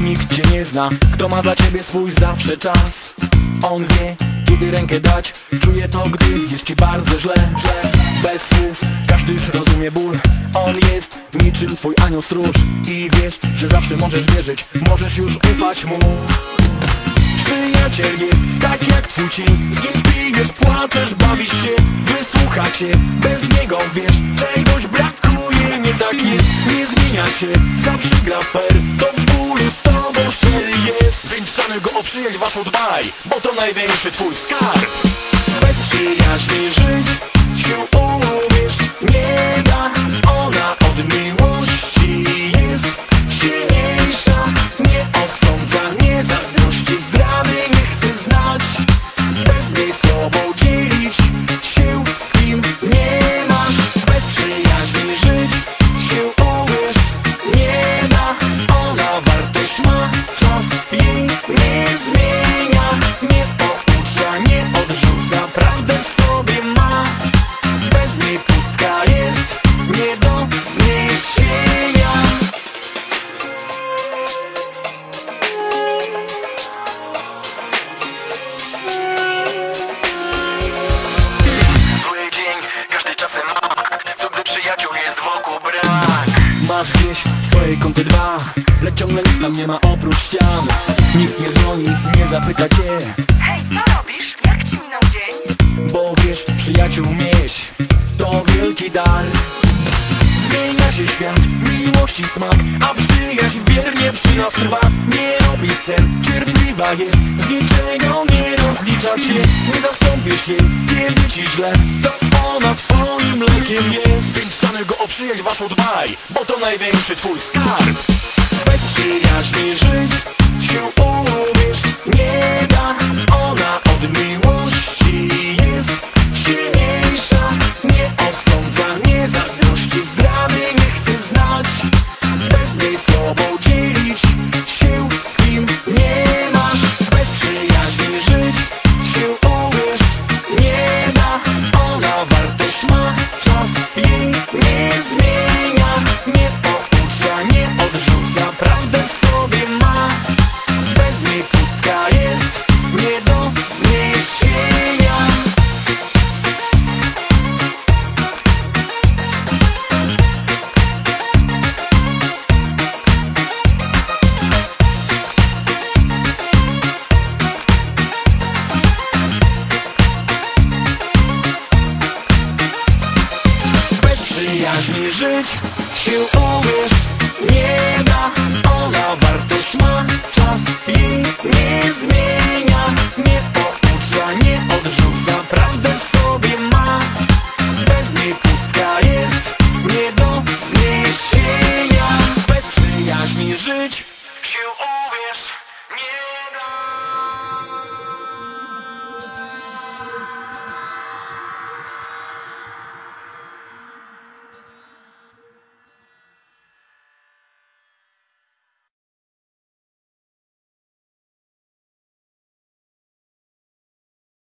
nikt cię nie zna. Kto ma dla ciebie swój zawsze czas? On wie, kiedy rękę dać. Czuje to, gdy jest ci bardzo źle, źle. Bez słów, każdy rozumie ból. On jest niczym twój anioł stróż. I wiesz, że zawsze możesz wierzyć. Możesz już ufać mu Przyjaciel jest tak jak twój cień. Z nim pijesz, płaczesz, bawisz się Wysłucha cię, bez niego wiesz Czegoś brakuje, nie tak jest Nie zmienia się, zawsze gra fair To w bólu z tobą szczery jest. Więc go o przyjaźń waszą dbaj Bo to największy twój skarb. Bez przyjaźni żyć swoje kąty dwa Lecz ciągle nic tam nie ma oprócz ścian. Nikt nie dzwoni, nie zapyta cię Hej, co robisz? Jak ci minął dzień? Bo wiesz, przyjaciół mieć To wielki dar. Zmienia się świat, miłości smak A przyjaźń wiernie przy nas trwa. Nie robi scen, cierpliwa jest Z niczego nie rozlicza cię. Nie zastąpisz jej, kiedy ci źle To ona twoim lekiem jest. Więc szany go o przyjaźń waszą dbaj Bo to największy twój skarb. Bez przyjaźni żyć się uwierz. Nie da. Ona od miłości jest silniejsza. Nie osądza, nie zazdrości. Zdrady nie chce znać. Bez niej sobą dasz mi żyć? Sił uwierz, nie da Ona wartość ma, czas jej nie zmienia. Nie poucza, nie odrzuca, prawdę w sobie ma. Bez niej pustka jest, nie do zniesienia. Bez przyjaźni żyć, sił uwierz.